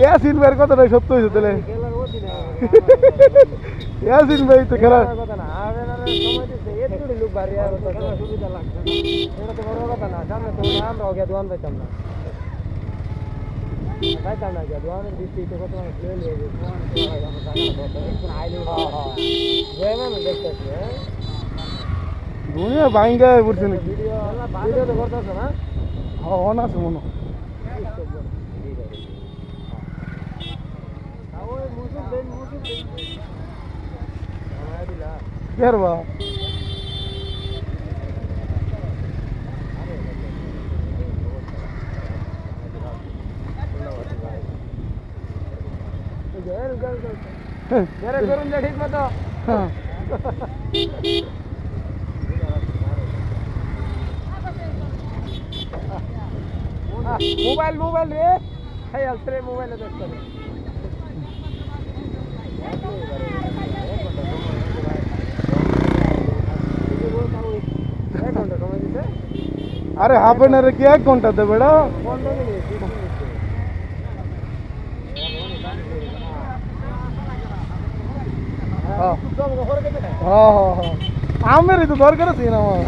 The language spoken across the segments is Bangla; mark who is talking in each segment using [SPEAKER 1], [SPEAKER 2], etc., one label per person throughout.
[SPEAKER 1] ইয়াসিন ভাইয়ের কথাটা সত্য হয়েছে তাহলে। ইয়াসিন ভাই তো খেলা। দুনিয়া ভাঙ্গা পড়ছে নাকি? হ্যাঁ অন আছে মনে হয়। কের বা
[SPEAKER 2] ঠিক মতো
[SPEAKER 1] হ্যাঁ
[SPEAKER 2] মোবাইল মোবাইল রে এই আসলে মোবাইলে দেখতে হবে এক ঘণ্টা সময় দিতে
[SPEAKER 1] আরে হাফ এন আওয়ারে কি এক ঘণ্টা দেবে
[SPEAKER 2] মিনিট
[SPEAKER 1] হ্যাঁ হ্যাঁ হ্যাঁ। আমেরই তো দরকার আছে না আমার।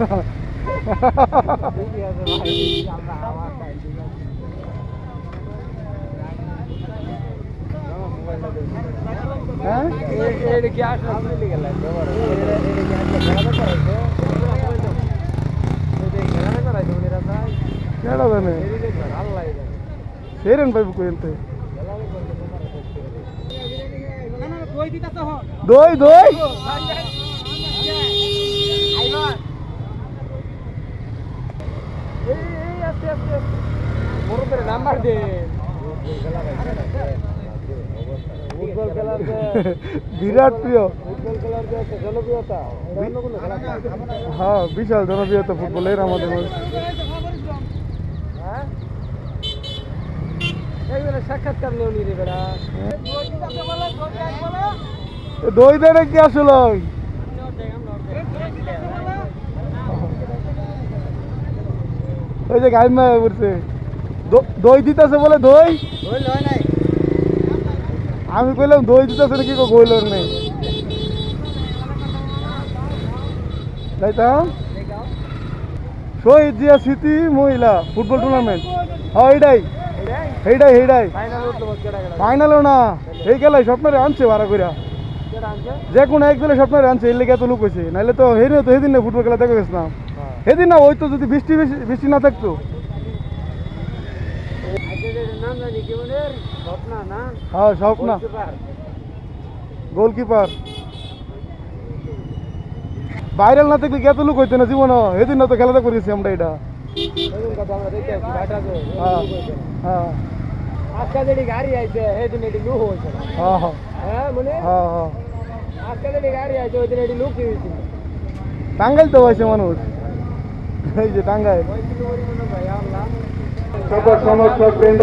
[SPEAKER 1] হ্যাঁ ಕೇಳದಾನೆ ಸೇರೇನು ಬೈಬೇಕು ಅಂತ ದೋಯ್ ದೋಯ್
[SPEAKER 2] নাম্বার দে ফুটবল খেলার যে
[SPEAKER 1] বিরাট প্রিয়।
[SPEAKER 2] ফুটবল খেলার যে জনপ্রিয়তা।
[SPEAKER 1] হ্যাঁ বিশাল জনপ্রিয়তা ফুটবলের আমাদের
[SPEAKER 2] হ্যাঁ? সাক্ষাৎকার নেও নি রে বেড়া
[SPEAKER 1] দই দেয় কি আসলে? ওই যে গাইমা দ- দই দিতেছে বলে দই? আমি কইলাম দই দিতেছে নাকি কো কইল নেই? তাইতাম শহীদ জিয়া স্মৃতি মহিলা ফুটবল টুর্নামেন্ট হ্যাঁ এইটাই এইটাই এইটাই ফাইনালও না। এই খেলায় স্বপ্নরে আনছে ভাড়া কইরা। যে কোনো এক দলে স্বপ্নরে আনছে এর লেগে এত লোক হয়েছে নাহলে তো হেরে তো সেদিন না ফুটবল খেলা দেখে গেছিলাম সেদিন না ওই তো যদি বৃষ্টি বৃষ্টি না থাকতো
[SPEAKER 2] আজকে যে নাম জানি কি মানে স্বপ্ন না
[SPEAKER 1] হ্যাঁ স্বপ্ন।
[SPEAKER 2] গোলকিপার।
[SPEAKER 1] ভাইরাল না থাকলে কি এত লোক হইতো না জীবন? সেদিন না তো খেলাটা করেছি আমরা এটা। টাঙ্গাইল তো হয়েছে মানুষ। এই যে টাঙ্গাইল।
[SPEAKER 3] সকল সমর্থক বৃন্দ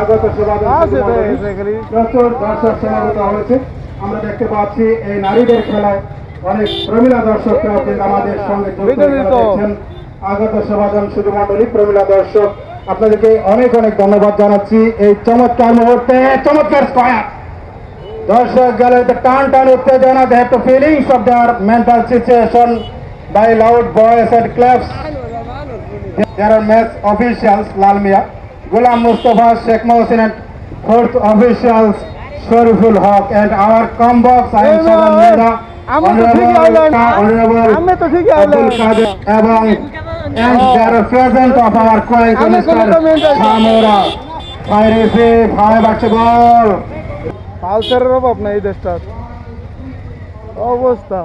[SPEAKER 3] আগত প্রচুর দর্শক সমাগত হয়েছে। আমরা দেখতে পাচ্ছি এই নারীদের খেলায় অনেক প্রমিলা দর্শকরাও কিন্তু আমাদের সঙ্গে। আগত শুধু মন্ডলী প্রমিলা দর্শক। আপনাদেরকে অনেক অনেক ধন্যবাদ জানাচ্ছি এই চমৎকার মুহূর্তে চমৎকার স্কয়ার দর্শক গেলে টান টান উত্তেজনা the feelings of their mental situation by loud voice and clubs There are match officials Lalmia, Gulam Mustafa, Sheikh Mohsin and fourth officials Shariful Haq and our combox I am Shaban Mehra,
[SPEAKER 1] তো
[SPEAKER 3] Honorable Abdul Qadir এবং and there are present of our co-ed minister? Samora. Fire receive, high to goal.
[SPEAKER 1] পালসারের অভাব না এই দেশটার অবস্থা